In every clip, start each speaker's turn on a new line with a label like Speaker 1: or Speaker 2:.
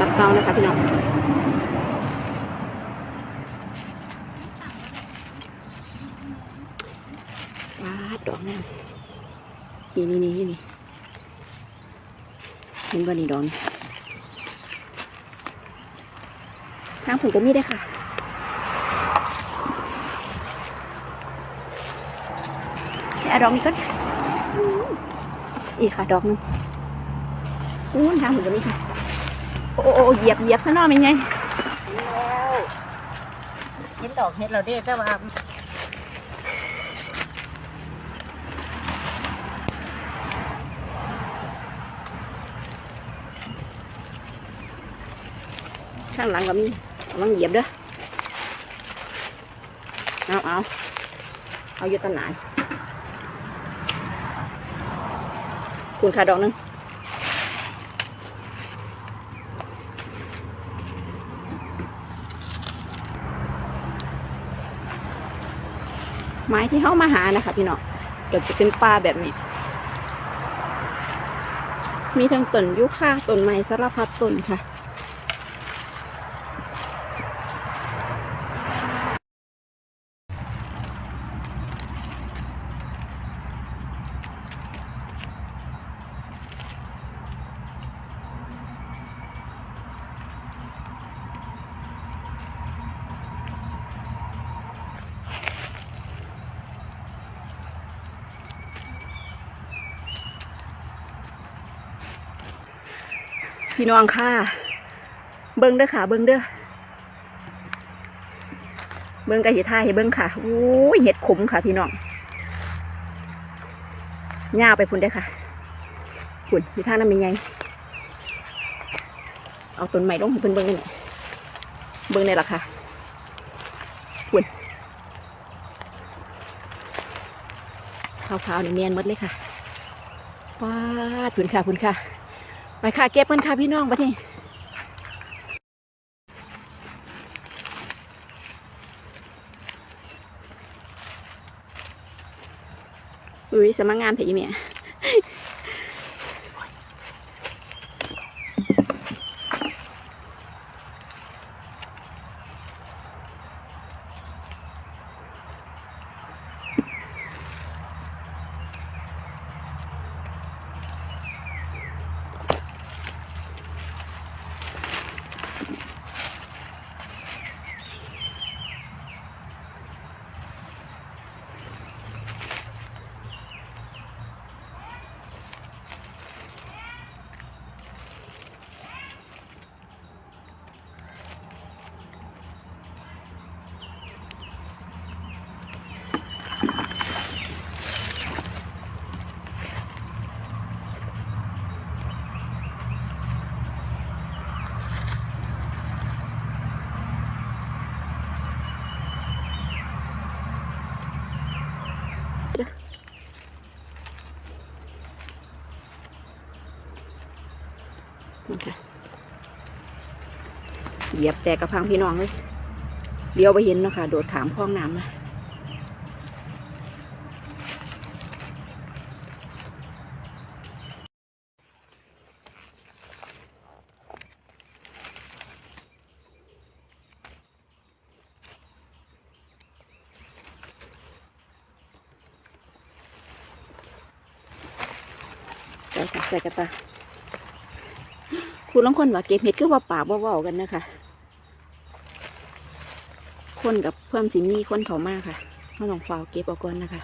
Speaker 1: ตับเตานะคะพี่น้องว้าดอกงามนี่นี่นี่นี่เห็นบ่นี่ดอกทางผมก็มีได้ค่ะเอาดอกนี้ก็อีกค่ะ ดอกหนึงอู้ทางผมก็มีค่ะ โอ้โอ้เหยียบเหยียบซะหน่อยเป็นไง
Speaker 2: แล้วเห็นดอกเห็ดเราเด้แต่ว่า
Speaker 1: ข้างหลังก็มีกำลังเหยียบเด้อเอาเอาเอาอยู่ต้นไหนคุณค่ะดอกหนึง ไม้ที่เข้ามาหานะคะพี่น้องก็จะเป็นป่าแบบนี้ มีทั้งต้นยุค่าต้นไม้สารพัดต้นค่ะ พี่น้องค่ะเบิ้งเด้อค่ะ เบิ้งเด้อเบิ้งกระหิท่าให้เบิ้งค่ะโอ้ยเห็ดขมค่ะ พี่น้องย่าไปพุ่นได้ค่ะพุ่นหิท่านั้นเป็นไงเอาต้นไม้ลงให้เพิ่นเบิ้งนี่เบิ้งในล่ะค่ะพุ่นขาวๆนี่เนียนหมดเลยค่ะว้าพุ่นค่ะพุ่นค่ะ ไปค่ะเก็บกันค่ะพี่น้องไปที่อุ้ยสมังงานเถอะอีเมีย นี่ค่ะเหยียบแตกกระพังพี่น้องเลยเดี๋ยวไปเห็นเนาะคะโดดถามคลองน้ำนะใส่ค่ะใส่กระตา คุณลองคนว่าเก็บเห็ดคือว่าป่าบ่เว้ากันนะคะ คนกับเพื่อนสิมีคนเขามากค่ะเขาต้องฟาวเก็บเอาก่อนนะคะ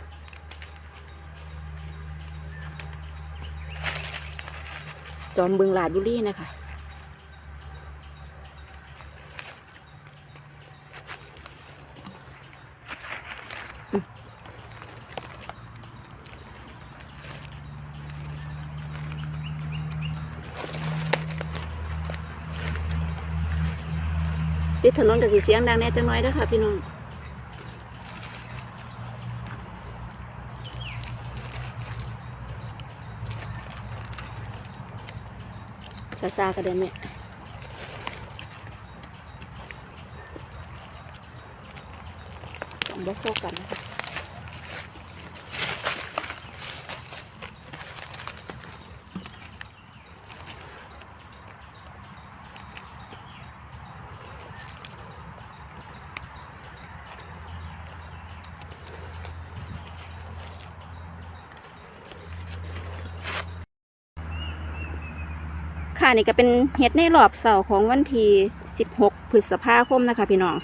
Speaker 1: จอมเบึงลาดบุรีนะคะ ติดถนนกับสีเสียงดังแน่จังน้อยนะคะพี่น้องซาซาๆก็ได้แม่ต้องบ่โฟกันนะคะ ค่ะนี่ก็เป็นเฮ็ดในรอบเสาร์ของวันที่ 16 พฤษภาคมนะคะ พี่น้อง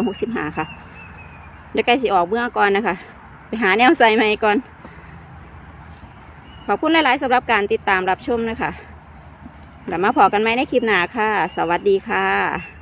Speaker 1: 2565 ค่ะเดี๋ยวใกล้สิออกเบื้องก่อนนะคะ ไปหาแนวใส่ใหม่ก่อน ขอบคุณหลาย ๆสำหรับการติดตามรับชมนะคะแล้วมาพอกันไหมในคลิปหน้าค่ะ สวัสดีค่ะ